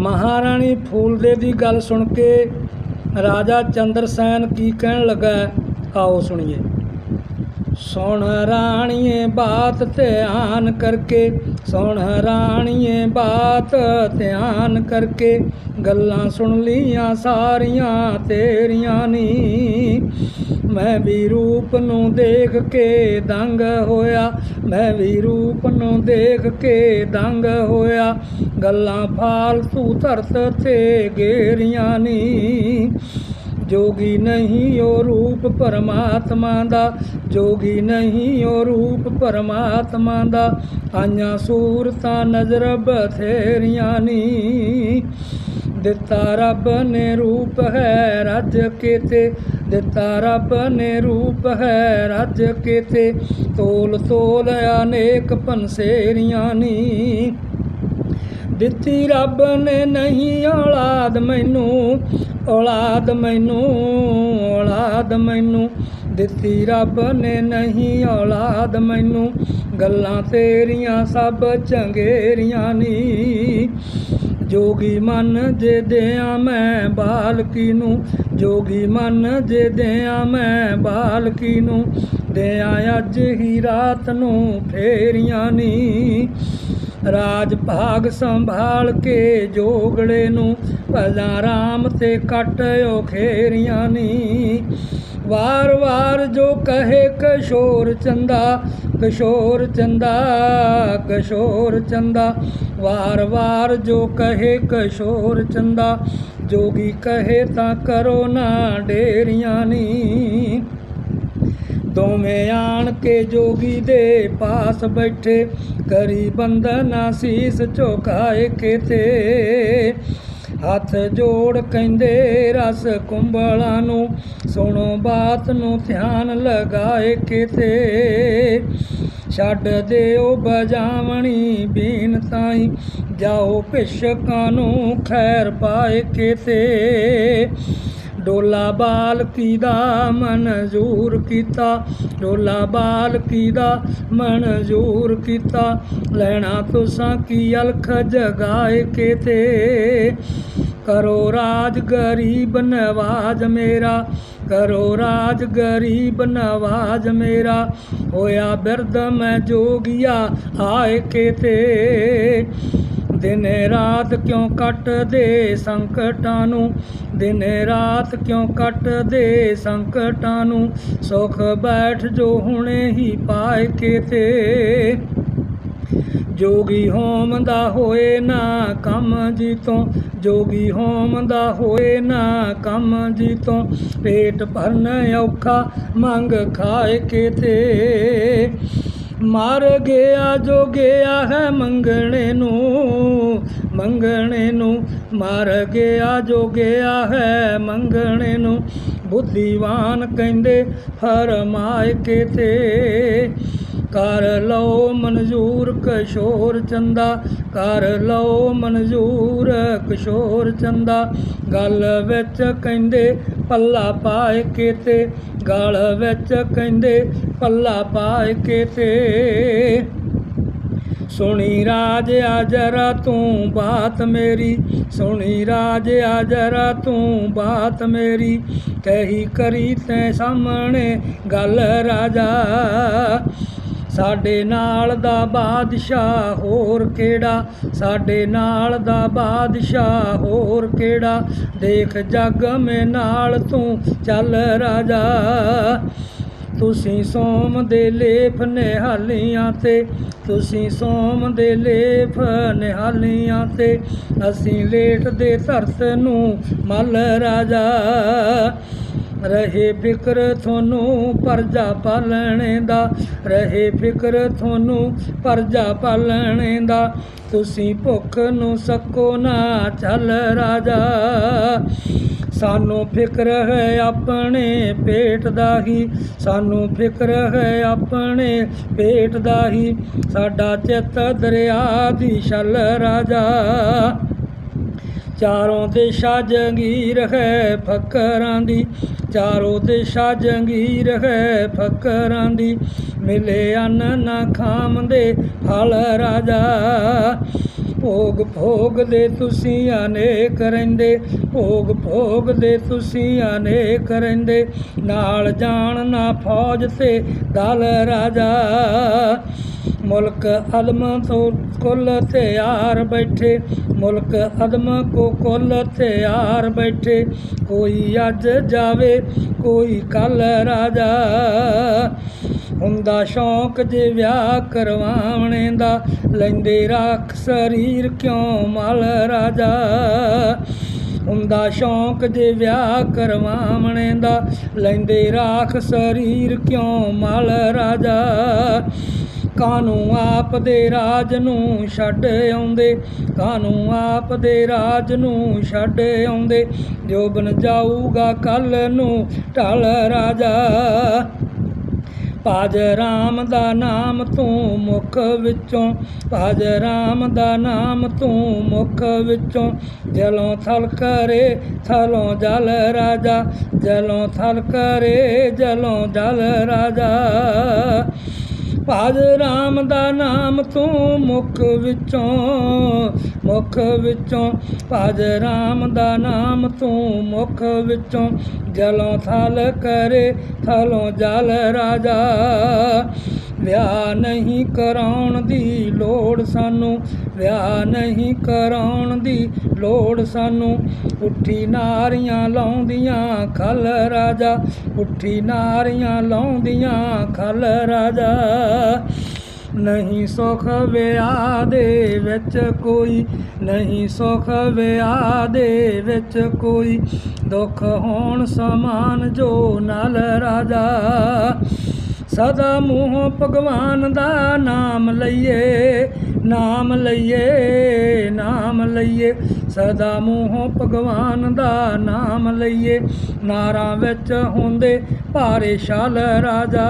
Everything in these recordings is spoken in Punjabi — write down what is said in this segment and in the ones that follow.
ਮਹਾਰਾਣੀ ਫੂਲਦੇ ਦੀ ਗੱਲ ਸੁਣ ਕੇ ਰਾਜਾ ਚੰਦਰ ਸੈਨ ਕੀ ਕਹਿਣ ਲੱਗਾ ਆਓ ਸੁਣੀਏ। ਸੁਣ ਰਾਣੀਏ ਬਾਤ ਧਿਆਨ ਕਰਕੇ ਸੁਣ ਰਾਣੀਏ ਬਾਤ ਧਿਆਨ ਕਰਕੇ, ਗੱਲਾਂ ਸੁਣ ਲੀਆਂ ਸਾਰੀਆਂ ਤੇਰੀਆਂ ਨੀ। ਮੈਂ ਵੀ ਰੂਪ ਨੂੰ ਦੇਖ ਕੇ ਦੰਗ ਹੋਇਆ, ਮੈਂ ਵੀ ਰੂਪ ਨੂੰ ਦੇਖ ਕੇ ਦੰਗ ਹੋਇਆ। ਗੱਲਾਂ ਫਾਲਤੂ ਧਰਤ ਤੇ ਗੇਰੀਆਂ ਨੀ, ਜੋਗੀ ਨਹੀਂ ਉਹ ਰੂਪ ਪਰਮਾਤਮਾ ਦਾ, ਜੋਗੀ ਨਹੀਂ ਉਹ ਰੂਪ ਪਰਮਾਤਮਾ ਦਾ। ਆਈਆਂ ਸੂਰਤਾਂ ਨਜ਼ਰ ਬਥੇਰੀਆਂ ਨੀ, ਦਿੱਤਾ ਰੱਬ ਨੇ ਰੂਪ ਹੈ ਰੱਜ ਕੇ ਤੇ ਦਿੱਤਾ ਰੱਬ ਨੇ ਰੂਪ ਹੈ ਰੱਜ ਕੇ ਤੇ ਤੋਲ ਤੋਲ ਅਨੇਕ ਪੰਸੇਰੀਆਂ ਨੀ। ਦਿੱਤੀ ਰੱਬ ਨੇ ਨਹੀਂ ਔਲਾਦ ਮੈਨੂੰ ਔਲਾਦ ਮੈਨੂੰ ਔਲਾਦ ਮੈਨੂੰ। ਦਿੱਤੀ ਰੱਬ ਨੇ ਨਹੀਂ ਔਲਾਦ ਮੈਨੂੰ, ਗੱਲਾਂ ਤੇਰੀਆਂ ਸਭ ਚੰਗੇਰੀਆਂ ਨੀ। ਜੋਗੀ ਮਨ ਜੇ ਦਿਆਂ ਮੈਂ ਬਾਲਕੀ ਨੂੰ, ਜੋਗੀ ਮਨ ਜੇ ਦਿਆਂ ਮੈਂ ਬਾਲਕੀ ਨੂੰ, ਦਿਆਂ ਅੱਜ ਹੀ ਰਾਤ ਨੂੰ ਫੇਰੀਆਂ ਨੀ। ਰਾਜ ਭਾਗ ਸੰਭਾਲ ਕੇ ਜੋਗੜੇ ਨੂੰ ਭਲਾ ਰਾਮ ਤੇ ਕੱਟਿਓ ਖੇਰੀਆਂ ਨੀ। ਵਾਰ ਵਾਰ ਜੋ ਕਹੇ ਕਿਸ਼ੋਰ ਚੰਦਾ ਕਿਸ਼ੋਰ ਚੰਦਾ, ਕਸ਼ੋਰ ਚੰਦਾ। ਵਾਰ ਵਾਰ ਜੋ ਕਹੇ ਕਿਸ਼ੋਰ ਚੰਦਾ, ਜੋਗੀ ਕਹੇ ਤਾਂ ਕਰੋ ਨਾ ਡੇਰੀਆਂ ਨੀ। ਦੋਵੇਂ ਆਣ ਕੇ ਜੋਗੀ ਦੇ ਪਾਸ ਬੈਠੇ, ਕਰੀ ਬੰਦਨਾ ਸੀਸ ਝੁਕਾਏ ਕੇ ਹੱਥ ਜੋੜ ਕਹਿੰਦੇ ਰਸ ਕੁੰਬਲਾਂ ਨੂੰ, ਸੁਣੋ ਬਾਤ ਨੂੰ ਧਿਆਨ ਲਗਾਏ ਕੇ ਤੇ ਛੱਡ ਦਿਓ ਬਜਾਵਣੀ ਬੀਨ ਤਾਈ, ਜਾਓ ਪਿਸ਼ਕਾਂ ਨੂੰ ਖੈਰ ਪਾਏ ਕੇ ਤੇ ਡੋਲਾ ਬਾਲਕੀ ਦਾ ਮਨਜ਼ੂਰ ਕੀਤਾ, ਡੋਲਾ ਬਾਲਕੀ ਦਾ ਮਨਜ਼ੂਰ ਕੀਤਾ, ਲੈਣਾ ਤੁਸਾਂ ਕੀ ਅਲਖ ਜਗਾਏ ਕਿਤੇ। ਤੇ ਕਰੋ ਰਾਜ ਗਰੀਬ ਨਵਾਜ ਮੇਰਾ, ਕਰੋ ਰਾਜ ਗਰੀਬ ਨਵਾਜ ਮੇਰਾ। ਹੋਇਆ ਬਿਰਦ ਮੈਂ ਜੋਗੀਆ ਆਏ ਕੇ ਤੇ ਦਿਨ ਰਾਤ ਕਿਉਂ ਕੱਟਦੇ ਸੰਕਟਾਂ ਨੂੰ? ਦਿਨ ਰਾਤ ਕਿਉਂ ਕੱਟਦੇ ਸੰਕਟਾਂ ਨੂੰ? ਸੁਖ ਬੈਠ ਜੋ ਹੁਣੇ ਹੀ ਪਾਏ ਕੇ ਤੇ ਜੋਗੀ ਹੋਮ ਦਾ ਹੋਏ ਨਾ ਕੰਮ ਜੀ ਤੋਂ ਜੋਗੀ ਹੋਮ ਦਾ ਹੋਏ ਨਾ ਕੰਮ ਜੀ ਤੋਂ ਪੇਟ ਭਰਨ ਔਖਾ ਮੰਗ ਖਾਏ ਕੇ ਤੇ ਮਰ ਗਿਆ ਜੋ ਗਿਆ ਹੈ ਮੰਗਣੇ ਨੂੰ ਮੰਗਣੇ ਨੂੰ। ਮਰ ਗਿਆ ਜੋ ਗਿਆ ਹੈ ਮੰਗਣੇ ਨੂੰ। ਬੁੱਧੀਵਾਨ ਕਹਿੰਦੇ ਫਰਮਾਏ ਕੇ ਤੇ ਕਰ ਲਓ ਮਨਜ਼ੂਰ ਕਸ਼ੋਰ ਚੰਦਾ, ਕਰ ਲਓ ਮਨਜ਼ੂਰ ਕਸ਼ੋਰ ਚੰਦਾ। ਗੱਲ ਵਿੱਚ ਕਹਿੰਦੇ ਪੱਲਾ ਪਾਏ ਕੇ ਤੇ ਗਲ ਵਿੱਚ ਕਹਿੰਦੇ ਪੱਲਾ ਪਾਏ ਕੇ ਤੇ ਸੁਣੀ ਰਾਜ ਆ ਜਰਾ ਤੂੰ ਬਾਤ ਮੇਰੀ, ਸੁਣੀ ਰਾਜ ਆ ਜਰਾ ਤੂੰ ਬਾਤ ਮੇਰੀ। ਕਹੀ ਕਰੀ ਤੈ ਸਾਹਮਣੇ ਗੱਲ ਰਾਜਾ ਸਾਡੇ ਨਾਲ ਦਾ ਬਾਦਸ਼ਾਹ ਹੋਰ ਕਿਹੜਾ? ਸਾਡੇ ਨਾਲ ਦਾ ਬਾਦਸ਼ਾਹ ਹੋਰ ਕਿਹੜਾ? ਦੇਖ ਜੱਗ ਮੇ ਨਾਲ ਤੂੰ ਚੱਲ ਰਾਜਾ। ਤੁਸੀਂ ਸੋਮ ਦੇ ਲੇਫ ਨਿਹਾਲੀਆਂ ਤੇ, ਤੁਸੀਂ ਸੋਮ ਦੇ ਲੇਫ ਨਿਹਾਲੀਆਂ ਤੇ, ਅਸੀਂ ਲੇਟ ਦੇ ਧਰਤ ਨੂੰ ਮਲ ਰਾਜਾ। ਰਹੇ ਫਿਕਰ ਤੁਹਾਨੂੰ ਪਰਜਾ ਪਾਲਣੇ ਦਾ, ਰਹੇ ਫਿਕਰ ਤੁਹਾਨੂੰ ਪਰਜਾ ਪਾਲਣੇ ਦਾ। ਤੁਸੀਂ ਭੁੱਖ ਨੂੰ ਸਕੋ ਨਾ, ਚੱਲ ਰਾਜਾ। ਸਾਨੂੰ ਫਿਕਰ ਹੈ ਆਪਣੇ ਪੇਟ ਦਾ ਹੀ, ਸਾਨੂੰ ਫਿਕਰ ਹੈ ਆਪਣੇ ਪੇਟ ਦਾ ਹੀ। ਸਾਡਾ ਚਿੱਤ ਦਰਿਆ ਦੀ ਛਲ ਰਾਜਾ। ਚਾਰੋਂ ਦਿਸ਼ਾ ਜੰਗੀਰ ਹੈ ਫਕਰਾਂ ਦੀ, ਚਾਰੋਂ ਦਿਸ਼ਾ ਜੰਗੀਰ ਹੈ ਫਕਰਾਂ ਦੀ। ਮਿਲੇ ਅੰਨ ਨਾ ਖਾਮਦੇ ਫਲ ਰਾਜਾ ਭੋਗ ਭੋਗ ਦੇ ਤੁਸੀਂ ਅਨੇਕ ਰਹਿੰਦੇ, ਭੋਗ ਭੋਗ ਦੇ ਤੁਸੀਂ ਅਨੇਕ ਰਹਿੰਦੇ। ਨਾਲ ਜਾਣ ਨਾ ਫੌਜ ਤੇ ਦਲ ਰਾਜਾ। ਮੁਲਕ ਅਦਮ ਤੋਂ ਕੁੱਲ ਤਿਆਰ ਬੈਠੇ, ਮੁਲਕ ਅਦਮ ਕੋ ਕੁੱਲ ਤਿਆਰ ਬੈਠੇ। ਕੋਈ ਅੱਜ ਜਾਵੇ, ਕੋਈ ਕੱਲ ਰਾਜਾ। ਹੁੰਦਾ ਸ਼ੌਂਕ ਜੇ ਵਿਆਹ ਕਰਵਾਉਣੇ ਦਾ, ਲੈਂਦੇ ਰੱਖ ਸਰੀਰ ਕਿਉਂ ਮਲ ਰਾਜਾ? ਹੁੰਦਾ ਸ਼ੌਂਕ ਜੇ ਵਿਆਹ ਕਰਵਾਉਣੇ ਦਾ, ਲੈਂਦੇ ਰਾਖ ਸਰੀਰ ਕਿਉਂ ਮਲ ਰਾਜਾ? ਕਾਨੂੰ ਆਪ ਦੇ ਰਾਜ ਨੂੰ ਛੱਡ ਆਉਂਦੇ ਕਾਨੂੰ ਆਪ ਦੇ ਰਾਜ ਨੂੰ ਛੱਡ ਆਉਂਦੇ? ਜੋ ਬਨ ਜਾਊਗਾ ਕੱਲ ਨੂੰ ਢਲ ਰਾਜਾ। ਭਜ ਰਾਮ ਦਾ ਨਾਮ ਤੂੰ ਮੁਖ ਵਿੱਚੋਂ, ਭਜ ਰਾਮ ਦਾ ਨਾਮ ਤੂੰ ਮੁਖ ਵਿੱਚੋਂ। ਜਲੋਂ ਥਲ ਕਰੇ, ਥਲੋਂ ਜਲ ਰਾਜਾ, ਜਲੋਂ ਥਲ ਕਰੇ, ਜਲੋਂ ਜਲ ਰਾਜਾ। ਭਜ ਰਾਮ ਦਾ ਨਾਮ ਤੂੰ ਮੁਖ ਵਿੱਚੋਂ ਮੁਖ ਵਿੱਚੋਂ। ਭਜ ਰਾਮ ਦਾ ਨਾਮ ਤੂੰ ਮੁਖ ਵਿੱਚੋਂ। ਜਲੋਂ ਥਲ ਕਰੇ, ਥਲੋਂ ਜਲ ਰਾਜਾ। ਵਿਆਹ ਨਹੀਂ ਕਰਾਉਣ ਦੀ ਲੋੜ ਸਾਨੂੰ, ਵਿਆਹ ਨਹੀਂ ਕਰਾਉਣ ਦੀ ਲੋੜ ਸਾਨੂੰ। ਉੱਠੀ ਨਾਰੀਆਂ ਲਾਉਂਦੀਆਂ ਖਲ ਰਾਜਾ, ਉੱਠੀ ਨਾਰੀਆਂ ਲਾਉਂਦੀਆਂ ਖਲ ਰਾਜਾ। ਨਹੀਂ ਸੁਖ ਵਿਆਹ ਦੇ ਵਿੱਚ ਕੋਈ, ਨਹੀਂ ਸੁਖ ਵਿਆਹ ਦੇ ਵਿੱਚ ਕੋਈ। ਦੁੱਖ ਹੋਣ ਸਮਾਨ ਜੋ ਨਾਲ ਰਾਜਾ। ਸਦਾ ਮੂੰਹੋਂ ਭਗਵਾਨ ਦਾ ਨਾਮ ਲਈਏ ਨਾਮ ਲਈਏ ਨਾਮ ਲਈਏ। ਸਦਾ ਮੂੰਹੋਂ ਭਗਵਾਨ ਦਾ ਨਾਮ ਲਈਏ। ਨਾਰਾਂ ਵਿੱਚ ਹੁੰਦੇ ਭਾਰੇ ਸ਼ਾਲ ਰਾਜਾ।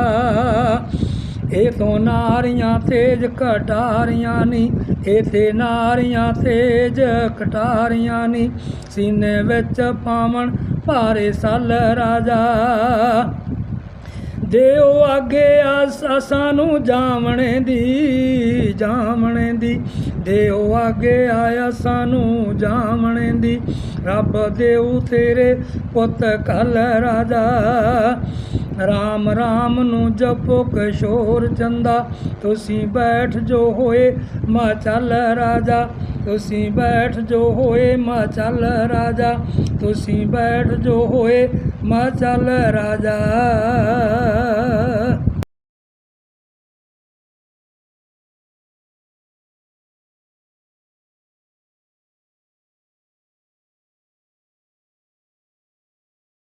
ਇਹ ਤੋਂ ਨਾਰੀਆਂ ਤੇਜ ਕਟਾਰੀਆਂ ਨੀ ਇਹ ਤੇ ਨਾਰੀਆਂ ਤੇਜ ਕਟਾਰੀਆਂ ਨੀ। ਸੀਨੇ ਵਿੱਚ ਪਾਵਣ ਭਾਰੇ ਸਲ ਰਾਜਾ। ਜੇ ਆਗੇ ਆਸ ਸਾਨੂੰ ਜਾਵਣੇ ਦੀ ਜਾਵਣੇ ਦੀ। ਦੇਓ ਉਹ ਆਗੇ ਆਇਆ ਸਾਨੂੰ ਜਾਵਣੇ ਦੀ। ਰੱਬ ਦੇਉ ਤੇਰੇ ਪੁੱਤ ਕਲ ਰਾਜਾ। ਰਾਮ ਰਾਮ ਨੂੰ ਜਪੋ ਕਿਸ਼ੋਰ ਚੰਦਾ। ਤੁਸੀਂ ਬੈਠ ਜੋ ਹੋਏ ਮਾ ਚੱਲ ਰਾਜਾ। ਤੁਸੀਂ ਬੈਠ ਜੋ ਹੋਏ ਮਾ ਚੱਲ ਰਾਜਾ। ਤੁਸੀਂ ਬੈਠ ਜੋ ਹੋਏ ਮਾ ਚੱਲ ਰਾਜਾ